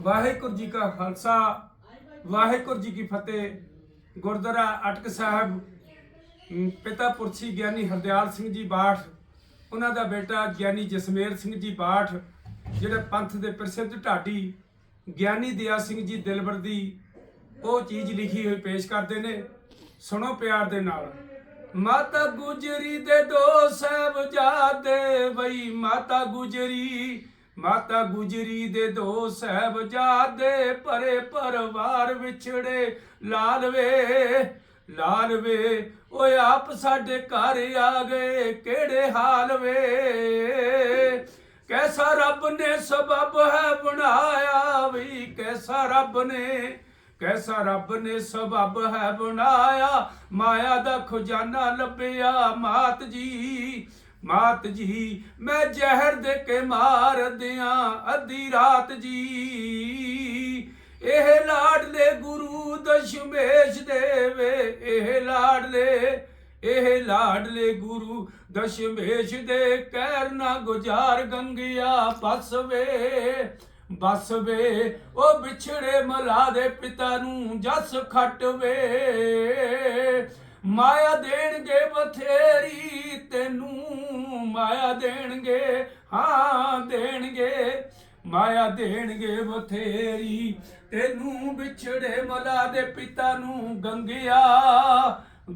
ਵਾਹਿਗੁਰੂ ਜੀ ਕਾ ਖਾਲਸਾ, ਵਾਹਿਗੁਰੂ ਜੀ ਕੀ ਫਤਿਹ। ਗੁਰਦੁਆਰਾ ਅਟਕ ਸਾਹਿਬ ਪਿਤਾ ਪੁਰਸ਼ੀ ਗਿਆਨੀ ਹਰਦਿਆਲ ਸਿੰਘ ਜੀ ਬਾਠ ਉਹਨਾਂ ਦਾ ਬੇਟਾ ਗਿਆਨੀ ਜਸਮੇਰ ਸਿੰਘ ਜੀ ਬਾਠ ਜਿਹੜੇ ਪੰਥ ਦੇ ਪ੍ਰਸਿੱਧ ਢਾਡੀ ਗਿਆਨੀ ਦਿਆ ਸਿੰਘ ਜੀ ਦਿਲਬਰ ਦੀ ਉਹ ਚੀਜ਼ ਲਿਖੀ ਹੋਈ ਪੇਸ਼ ਕਰਦੇ ਨੇ। ਸੁਣੋ ਪਿਆਰ ਦੇ ਨਾਲ। ਮਾਤਾ ਗੁਜਰੀ ਦੇ ਦੋ ਸਾਹਿਬਜ਼ਾਦੇ ਬਈ, ਮਾਤਾ ਗੁਜਰੀ ਮਾਤਾ ਗੁਜਰੀ ਦੇ ਦੋ ਸਾਹਿਬਜ਼ਾਦੇ ਪਰੇ ਪਰਵਾਰ ਵਿਛੜੇ। ਲਾਲ ਵੇ ਲਾਲ ਵੇ, ਓਏ ਆਪ ਸਾਡੇ ਘਰ ਆ ਗਏ, ਕਿਹੜੇ ਹਾਲ ਵੇ? ਕੈਸਾ ਰੱਬ ਨੇ ਸਬਬ ਹੈ ਬਣਾਇਆ ਵੀ, ਕੈਸਾ ਰੱਬ ਨੇ, ਕੈਸਾ ਰੱਬ ਨੇ ਸਬਬ ਹੈ ਬਣਾਇਆ। ਮਾਇਆ ਦਾ ਖਜ਼ਾਨਾ ਲੱਭਿਆ ਮਾਤ ਜੀ ਮਾਤ ਜੀ, ਮੈਂ ਜ਼ਹਿਰ ਦੇ ਕੇ ਮਾਰ ਦਿਆਂ ਅੱਧੀ ਰਾਤ ਜੀ। ਇਹ ਲਾਡਲੇ ਗੁਰੂ ਦਸ਼ਮੇਸ਼ ਦੇਵੇ, ਇਹ ਲਾਡਲੇ ਇਹ ਲਾਡਲੇ ਗੁਰੂ ਦਸ਼ਮੇਸ਼ ਦੇ ਕਹਿਰ ਨਾ ਗੁਜ਼ਾਰ ਗੰਗਿਆ ਬਸ ਵੇ ਬਸ ਵੇ, ਉਹ ਵਿਛੜੇ ਮਲਾ ਦੇ ਪਿਤਾ ਨੂੰ ਜਸ ਖਟਵੇ ਮਾਇਆ ਦੇਣਗੇ ਬਥੇਰੀ, ਤੈਨੂੰ ਮਾਇਆ ਦੇਣਗੇ, ਹਾਂ ਦੇਣਗੇ। ਮਾਇਆ ਦੇਣਗੇ ਬਥੇਰੀ, ਤੈਨੂੰ ਵਿਛੜੇ ਮਲਾ ਦੇ ਪਿਤਾ ਨੂੰ ਗੰਗਿਆ।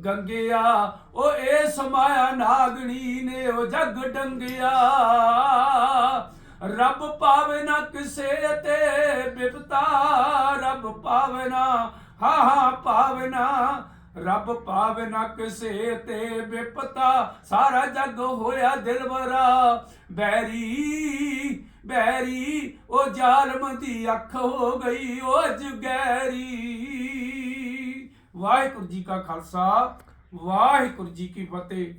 ਗੰਗਿਆ ਉਹ ਇਸ ਮਾਇਆ ਨਾਗਣੀ ਨੇ ਉਹ ਜਗ ਡੰਗਿਆ। ਰੱਬ ਪਾਵੇ ਨਾ ਕਿਸੇ ਤੇ ਬਿਪਤਾ, ਰੱਬ ਪਾਵੇ ਨਾ, ਹਾਂ ਹਾਂ, ਪਾਵੇ ਨਾ ਰੱਬ ਪਾਵੇ ਨਾ ਕਿਸੇ ਤੇ ਬਿਪਤਾ ਸਾਰਾ ਜੱਗ ਹੋਇਆ ਦਿਲਵਰਾ ਬੈਰੀ ਬੈਰੀ ਉਹ ਜ਼ਾਲਮ ਦੀ ਅੱਖ ਹੋ ਗਈ ਉਹ ਜਗੈਰੀ ਵਾਹਿਗੁਰੂ ਜੀ ਕਾ ਖਾਲਸਾ, ਵਾਹਿਗੁਰੂ ਜੀ ਕੀ ਫਤਿਹ।